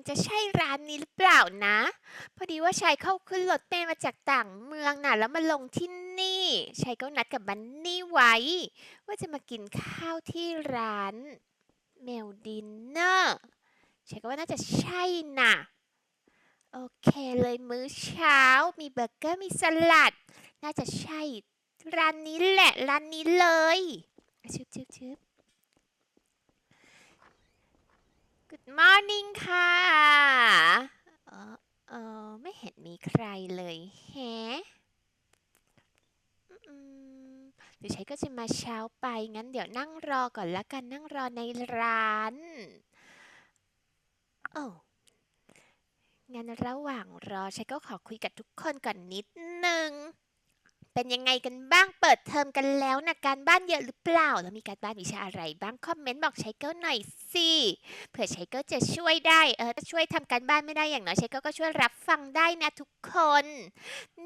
มันจะใช่ร้านนี้หรือเปล่านะ พอดีว่าชายเข้าขึ้นรถเมล์มาจากต่างเมืองน่ะ แล้วมาลงที่นี่ชายก็นัดกับบันนี่ไว้ ว่าจะมากินข้าวที่ร้านเมลดินเนอร์ชายก็ว่าน่าจะใช่น่ะ โอเคเลยมื้อเช้า มีเบอร์เกอร์มีสลัด น่าจะใช่ ร้านนี้แหละ ร้านนี้เลยชึบชึบชึบ Good morning ค่ะเออเออไม่เห็นมีใครเลยแฮะอืมเดี๋ยวฉันก็จะมาเช้าไป งั้นเดี๋ยวนั่งรอก่อนละกันนั่งรอในร้านโอ้งั้นระหว่างรอฉันก็ขอคุยกับทุกคนก่อนนิดนึง เป็นยังไงกันบ้างเปิดเทอมกันแล้วนะการบ้านเยอะหรือเปล่า แล้วมีการบ้านวิชาอะไรบ้างคอมเมนต์บอกใช้เกิลหน่อยสิเผื่อใช้เกิลจะช่วยได้เออถ้าช่วยทำการบ้านไม่ได้อย่างน้อยใช้เกิลก็ช่วยรับฟังได้นะทุกคน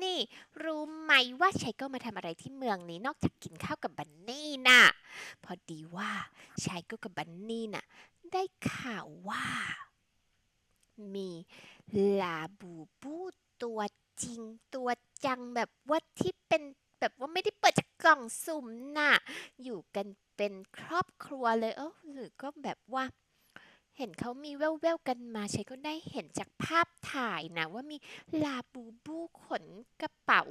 นี่รู้ไหมว่าใช้เกิลมาทำอะไรที่เมืองนี้นอกจากกินข้าวกับบันนี่น่ะพอดีว่าชายเกิลกับบันนี่น่ะได้ข่าวว่า มีลาบูบูตัวจริงตัว จังแบบว่าที่เป็นแบบว่าไม่ได้เปิดจากกล่องสุ่มน่ะ อยู่กันเป็นครอบครัวเลยเออหรือก็แบบว่า เห็นเขามีแววๆกันมาใช้ก็ได้เห็นจากภาพถ่ายนะ ว่ามีลาบูบูขนกระเป๋า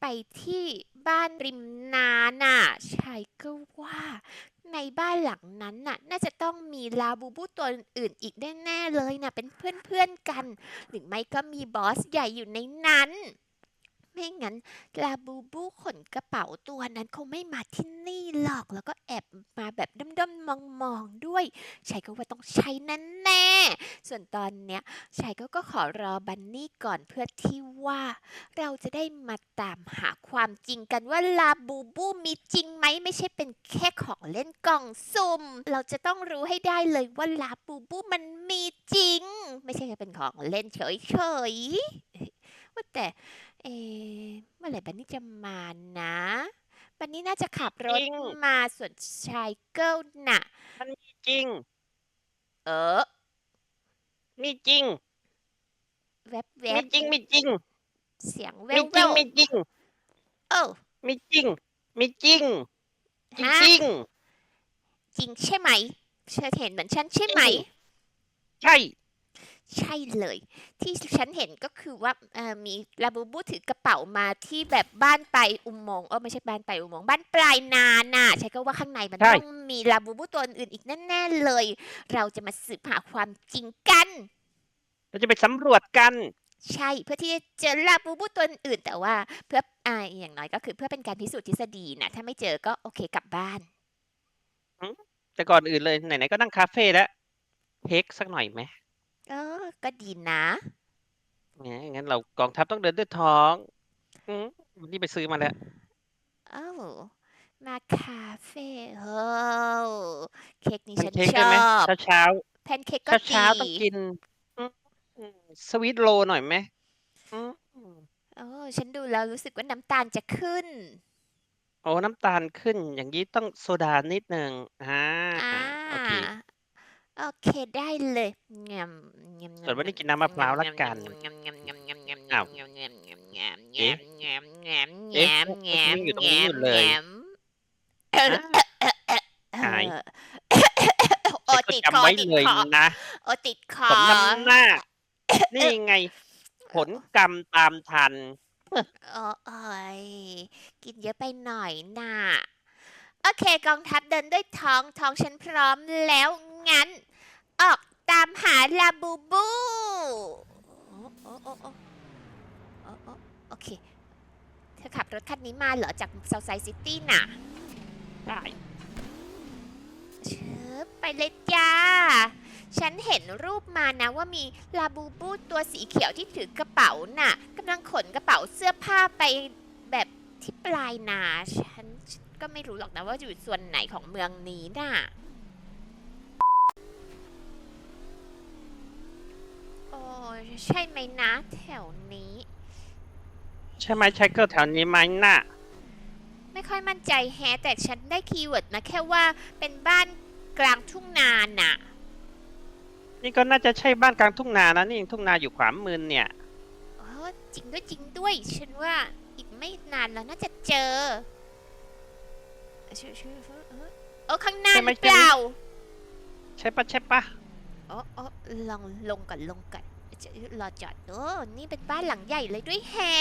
ไปที่บ้านริมนาน่ะชายก็ว่า ในบ้านหลังนั้นน่ะ น่าจะต้องมีลาบูบูตัวอื่นอีกแน่ๆเลยนะเป็นเพื่อนๆกัน หรือไม่ก็มีบอสใหญ่อยู่ในนั้น ไม่งั้นลาบูบูขนกระเป๋าตัวนั้นคงไม่มาที่นี่หรอก แล้วก็แอบมาแบบด้อมๆมองๆด้วย ชายก็ว่าต้องใช้นั่นแน่ส่วนตอนเนี้ยชายก็ก็ขอรอบันนี่ก่อนเพื่อที่ว่า เราจะได้มาตามหาความจริงกันว่าลาบูบูมีจริงไหมไม่ใช่เป็นแค่ของเล่นกล่องสุ่ม เราจะต้องรู้ให้ได้เลยว่าลาบูบูมันมีจริง ไม่ใช่แค่เป็นของเล่นเฉยๆว่าแต่ เอะเมื่อไหร่บันนี่จะมานะบันนี่น่าจะขับรถจริง มาส่วนชายเกิลน่ะ มันมีจริง เออ มีจริง แวบแวมีบจริง มีจริง เสียงแวมีวจแวริง วมีจริงโอ้ามีจริง มีจริง จริงฮะจริง จริงใช่ไหมเธอเห็นเหมือนฉันใช่ไหม จริง ใช่ ใช่เลย ที่ฉันเห็นก็คือว่าเอ่อมีลาบูบูถือกระเป๋ามาที่แบบบ้านปลายอุโมงค์เออไม่ใช่บ้านปลายอุโมงค์บ้านปลายนาน่ะใช่ก็ว่าข้างในมันใช่ ต้องมีลาบูบูตัวอื่นอีกแน่ๆเลย เราจะมาสืบหาความจริงกัน เราจะไปสำรวจกัน ใช่เพื่อที่จะเจอลาบูบูตัวอื่นแต่ว่าเพื่ออ่าอย่างน้อยก็คือเพื่อเป็นการพิสูจน์ทฤษฎีนะถ้าไม่เจอก็โอเคกลับบ้าน แต่ก่อนอื่นเลยไหนๆก็นั่งคาเฟ่แล้วเทคสักหน่อยไหมเออ ก็ดีนะแหมงั้นเรากองทัพต้องเดินด้วยท้องอืมนี่ไปซื้อมาแล้ว เอ้ามาคาเฟ่เฮ้อเค้กนี้มันฉันเค้กชได้ไหมอบเช้าเช้าแพนเค้กเช้าก็เช้าดีๆต้องกินอืมอืมสวีทโรลหน่อยไหมอืมโอ้ฉันดูแล้วรู้สึกว่าน้ำตาลจะขึ้น โอ้น้ำตาลขึ้น อย่างนี้ต้องโซดานิดหนึ่งอ่าอ่า โอเค โอเคได้เลยงำงำ ส่วนวันนี้กินน้ำมะพร้าวละกันงำงำงำงำงำอ้าวงำงำงำงำเอ๊ะงำงำเอ๊ะงำเอ๊ะงำอยู่ตรงนี้อยู่เลยงำเออหายโอ้แต่ก็ติดคจำอไว้ติดเลยคอนะโอ้ติดคอสมน้ำหน้า นี่ไง ผลกรรมตามทันโอ้เอ้ยกินเยอะไปหน่อยน่ะ โอเคกองทัพเดินด้วยท้องท้องฉันพร้อมแล้วงั้น ออก ตามหาลาบูบูโอ้โอ้โอ้โอ้โอ้โอ้โอเค เธอขับรถคันนี้มาเหรอจากเซาไซซิตี้น่ะได้เชิบไปเลยจ้า ฉันเห็นรูปมานะว่ามีลาบูบูตัวสีเขียวที่ถือกระเป๋าน่ะกำลังขนกระเป๋าเสื้อผ้าไปแบบที่ปลายนา ฉันก็ไม่รู้หรอกนะว่าอยู่ส่วนไหนของเมืองนี้น่ะ โอ้ย ใช่ไหมนะแถวนี้ ใช่ไหมใช่เกิลแถวนี้ไหมน่ะ ไม่ค่อยมั่นใจแฮะแต่ฉันได้คีย์เวิร์ดมาแค่ว่าเป็นบ้านกลางทุ่งนาน่ะ นี่ก็น่าจะใช่บ้านกลางทุ่งนานะนี่ทุ่งนาอยู่ขวามือเนี่ยโอ้จริงด้วยจริงด้วย ฉันว่าอีกไม่นานแล้วน่าจะเจอช่วยช่วยช่วยเออเออข้างหน้าใช่หไหมรือเปล่า ใช่ปะใช่ปะ โอ้โอ้ลองลงก่อนลงก่อนจะ รอจอดโอ้นี่เป็นบ้านหลังใหญ่เลยด้วยแฮะ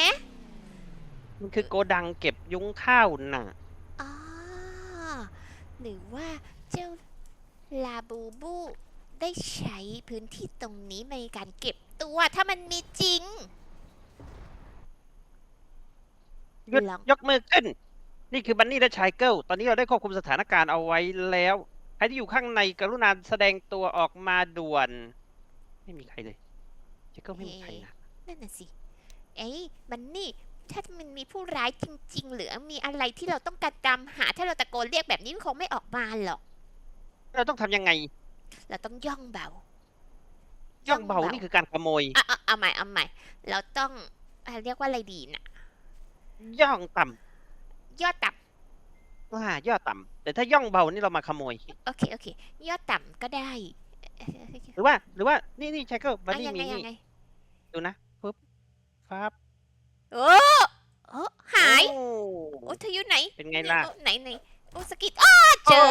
มันคือโกดังเก็บยุ้งข้าวน่ะ อ๋อหรือว่าเจ้าลาบูบู ได้ใช้พื้นที่ตรงนี้ในการเก็บตัวถ้ามันมีจริงยกลอง ยกมือขึ้น นี่คือบันนี่และชายเกิลตอนนี้เราได้ควบคุมสถานการณ์เอาไว้แล้ว ใครที่อยู่ข้างในกรุณาแสดงตัวออกมาด่วน ไม่มีใครเลย ชายเกิลไม่มีใครนะนั่นน่ะสิ เอ้ยมันนี่ ถ้ามันมีผู้ร้ายจริง ๆ หรือมีอะไรที่เราต้องการตามหา ถ้าเราตะโกนเรียกแบบนี้มันคงไม่ออกมาหรอก เราต้องทำยังไง เราต้องย่องเบา ย่องเบานี่คือการขโมย อะอะเอาใหม่เอาใหม่ เราต้องอะเรียกว่าอะไรดีนะย่องต่ำยอดต่ว่าย่อต่ำแต่ถ้าย่องเบานี่เรามาขโมยำโอเคโอเค ยอดต่ำก็ได้เอ่อ หรือว่า หรือว่า นี่นี่ชายเกิลบันอะนี่ยังมีไงยันี่งไงดูนะปึ๊บฟับโอ้โอ้หายโอ้โอ้เธออยู่ไหน เป็นไงล่ะโอ้ไหนไหนโอ้สกิดอ้อเจอ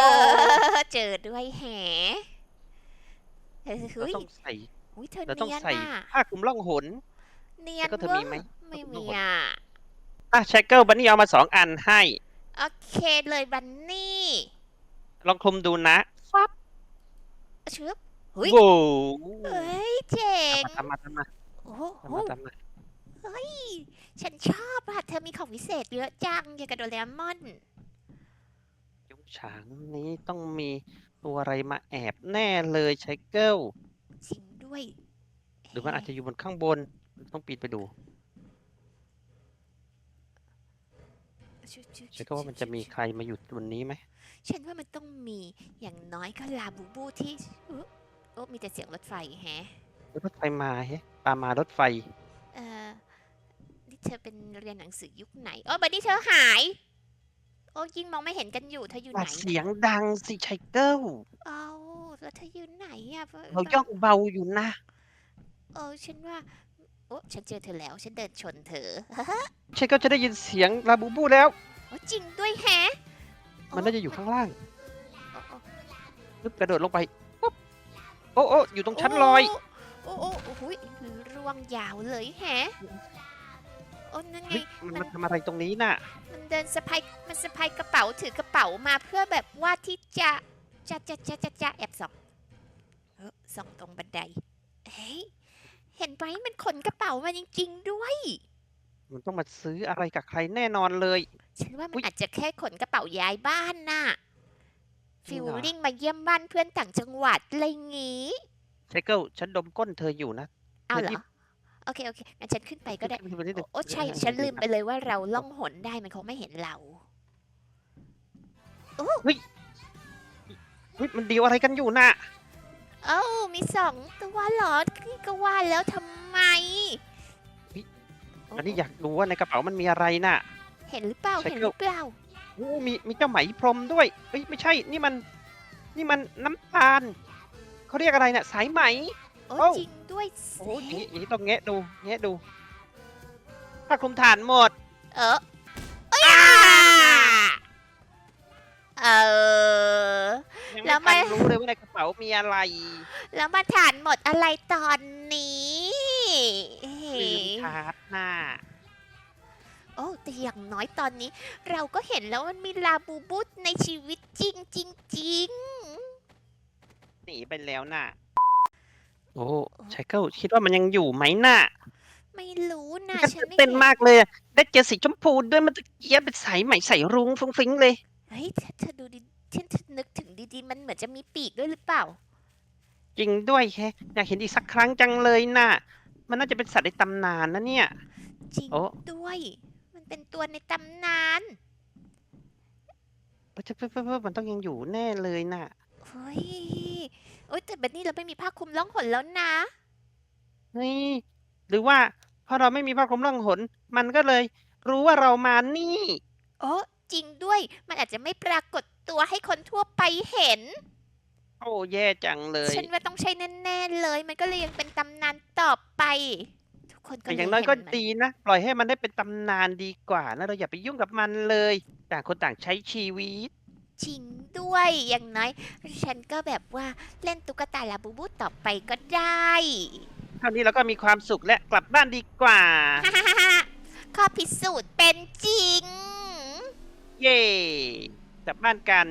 เจอด้วยแหเฮ้ยเราเฮ้ยต้องใส่อุ๊ยเธอเราต้องเนียนใส่น่ะผ้าคลุมล่องหน เนียนแล้วก็เธอเวอมีไหมร์ไม่ผ้าคลุมีล่องหนอะอะชายเกิลบันนี่เอามาสองอันให้ โอเคเลยบันนี่ ลองคลุมดูนะฟับชึบ เฮ้ยโว้เฮ้ยเจ๋งทำมาทำมาโอ้ทำโหมาทำมาฉันชอบอะเธอมีของพิเศษเยอะจังอย่างกับโดเรมอน ยุงฉางนี้ต้องมีตัวอะไรมาแอบแน่เลยชายเกิลจริงด้วย หรือมันอาจจะอยู่บนข้างบน ต้องปีนไปดูชึบชึบชายเกิลว่ามันจะมีใครมาอยู่บนนี้ไหม ฉันว่ามันต้องมีอย่างน้อยก็ลาบูบูที่อุ๊ย โอ้มีแต่เสียงรถไฟแฮะ รถไฟมาเฮ้ตามมารถไฟ เออนี่เธอเป็นเรียนหนังสือยุคไหน โอ้บัดนี้เธอหาย โอ้ยิ่งมองไม่เห็นกันอยู่ เธออยู่หไหนวาดเสียงดังสิชายเกิลเอาแล้วเธออยู่ไหนอะเพราะเราย่องเบาอยู่นะ เออฉันว่า โอ้ฉันเจอเธอแล้ว ฉันเดินชนเธอชายเกิลจะได้ยินเสียงลาบูบูแล้วโอ้จริงด้วยแฮะ มันน่าจะอยู่ข้างล่างโอ้โอ้ปึ๊บกระโดดลงไปปุ๊บ โอ้โอ้อยู่ตรงชั้นลอย โอ้โอ้โอ้โหยร่วงยาวเลยแฮะโอ้นั่นไง เฮ้ยมันมาทำอะไรตรงนี้น่ะ มันเดินสะพายมันสะพายกระเป๋าถือกระเป๋ามาเพื่อแบบว่าที่จะจะจะจะจะจะแอบส่องเออส่องตรงบันไดเฮ้ยเห็นไหมมันขนกระเป๋ามาจริงๆด้วย มันต้องมาซื้ออะไรกับใครแน่นอนเลย ฉันว่ามัอุ๊นย อาจจะแค่ขนกระเป๋าย้ายบ้านน่ะ จริฟิงลเหรอ ลิ่งมาเยี่ยมบ้านเพื่อนต่างจังหวัดอะไรงี้ไชเกิลฉันดมก้นเธออยู่นะ เอาเหรรีอบโอเค โอเคงั้นฉันขึ้นไปก็ได้ ขึ้นไปนิดหนึ่งโอ้ใช่เออฉันลืมดีไปเลยว่าเราล่องหนได้มันคงไม่เห็นเรา เฮ้ยมันดีลอะไรกันอยู่น่ะ เอ้ามีสองตัวเหรอก็ว่าแล้วทำไมอันนี้อยากดูว่าในกระเป๋ามันมีอะไรน่ะ เห็นหรือเปล่า ใช่เห็นคหรับรือเปล่า โอ้มีมีเจ้าไหมพรหมด้วยเอ้ยไม่ใช่นี่มัน นี่มันน้ำตาลเขาเรียกอะไรน่ะสายไหม โอ้โอ้ จริงด้วยโอ้ยอย่างนี้อย่างนี้ต้องแงะดูแงะดูผ้าคลุมฐานหมด เออเอ้ยอ่าเออ ยังแล้วไม่มันทันรู้เลยว่าในกระเป๋ามีอะไรแล้วมาฐานหมดอะไรตอนนี้เฮ้ลืมชาร์จหน้า โอ้แต่อย่างน้อยตอนนี้ เราก็เห็นแล้วมันมีลาบูบูในชีวิตจริงจริงจริงหนีไปแล้วน่ะ โอ้ไชเกิลคิดว่ามันยังอยู่ไหมน่ะๆไม่รู้นะก็ฉันไม่เป็นห็มากเลยอะได้เจอสีชมพูด้วยมันตะเกียบเป็นสายไหมใส่รุ้งฟุ้งฟิ้งเลยเฮ้ยเธอเธอดูดิฉันนึกถึงดีๆ มันเหมือนจะมีปีกด้วยหรือเปล่า จริงด้วยแฮะอยากเห็นอีกสักครั้งจังเลยน่ะ มันน่าจะเป็นสัตว์ในตำนานนะเนี่ย จริงโอ้ด้วยมัน เป็นตัวในตำนานเพิ่มเพิ่มเพิ่มมันต้องยังอยู่แน่เลยน่ะเฮ้ยโอ๊ยแต่แบบนี้เราไม่มีผ้าคลุมล่องหนแล้วนะเฮ้ยหรือว่าพอเราไม่มีผ้าคลุมร่องหน มันก็เลยรู้ว่าเรามานี่โอ้จริงด้วย มันอาจจะไม่ปรากฏตัวให้คนทั่วไปเห็น โอ้แย่จังเลย ฉันว่าต้องใช่แน่ๆเลย มันก็เลยยังเป็นตำนานต่อไปทุก คนก็แต่เลอย่างน้อยก็เห็มัดีนะ ปล่อยให้มันได้เป็นตำนานดีกว่านะเราอย่าไปยุ่งกับมันเลย ต่างคนต่างใช้ชีวิต จริงด้วยอย่างน้อย ฉันก็แบบว่าเล่นตุ๊กตาลาบูบูต่อไปก็ได้ เท่านี้เราก็มีความสุขและกลับบ้านดีกว่า ข้อพิสูจน์เป็นจริง เย่กลับบ้านกัน